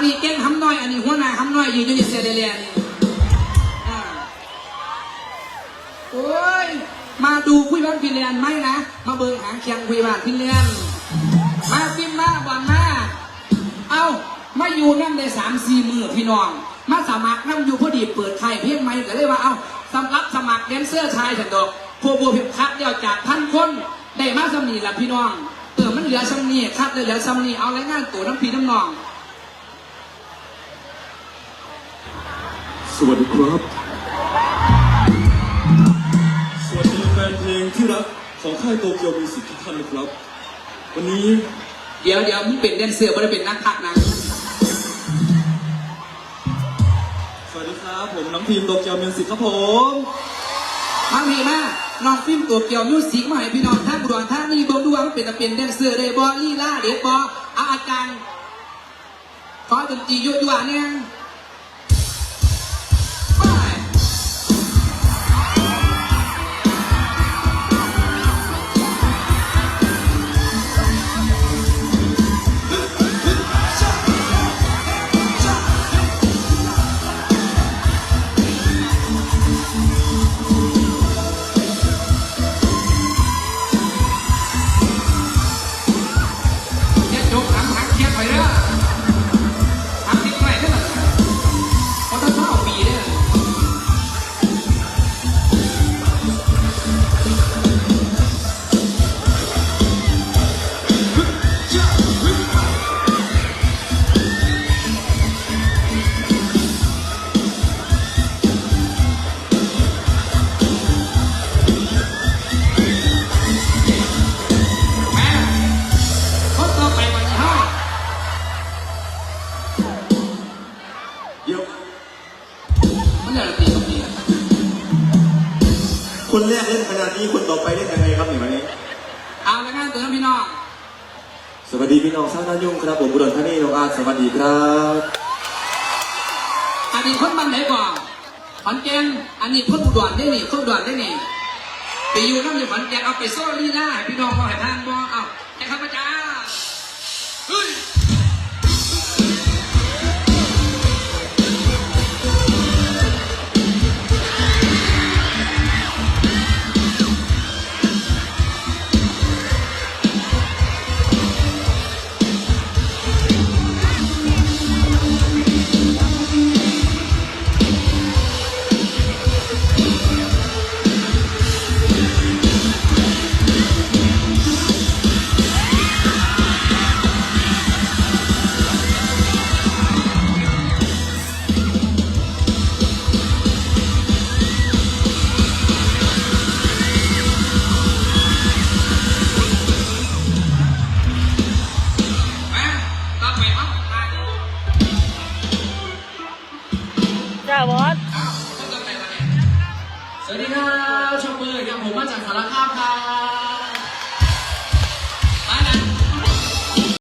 นนี้เก้งหำน้อย อันนี้หัวหน้าหำน้อยยืนอยู่นี่เสียเดเลียนี่อ่าโอ้ย มาดูคุยบ้านพินเรียนไหมนะ มาเบิ่งหางเคียงคุยบ้านพินเรียนมาซิมมาบอลมา เอามาอยู่นั่งได้สามสี่มือพี่น้อง มาสมัครนั่งอยู่พอดีเปิดไทยเพลงใหม่ก็เลยว่า เอาสำรับสมัครแดนเซอร์ชายฉันดอกพวกบัวเพียงคัดเดียวจากพันคนได้มาสำนีละพี่น้อง เออมันเหลือสำนีคัดได้เหลือสำนีเอารายงานตัวน้ำพีน้ำนอง สวัสดีครับ สวัสดีแฟนเพลงที่รักของค่ายโตเกียวมิวสิกทุกท่านนะครับ วันนี้เดี๋ยวเดี๋ยวมึงเป็นแดนเซอร์ไม่ได้เป็นนักพักนะสวัสดีครับผมน้องพีมโตเกียวมิวสิกครับผมบางทีมาน้องฟิล์มตัวเกี่ยวมิวสิกมาให้พี่น้องท่านบุรท่านนี่เบิ่งดูว่ามันเป็นตะเป็นแดนเซอร์ได้บ่ลีลาเด็ดบ่เอาอาจารย์ขอดนตรียั่วๆเนี่ย มันจะตีกับตีคนแรกเล่นขนาดนี้คนต่อไปเล่นยังไงครับหนึ่งวันนี้ เอาละงั้นตัวน้องพี่น้องสวัสดีพี่น้องชาวนายุ่งครับผมบุรธานีน้องอาร์ตสวัสดีครับอันนี้คนบ้านไหนก่อนขอนแก่นอันนี้คนอุดรได้นี่คนอุดรได้นี่ไปอยู่น้ำอยู่ขอนแก่นเอาไปโซ่ลีน่าให้พี่น้องบ่ให้ทานบ่เอาแค่ข้าพเจ้าเฮ้ย สวัสดีครับชมมือครับผมมาจากสารคามครับ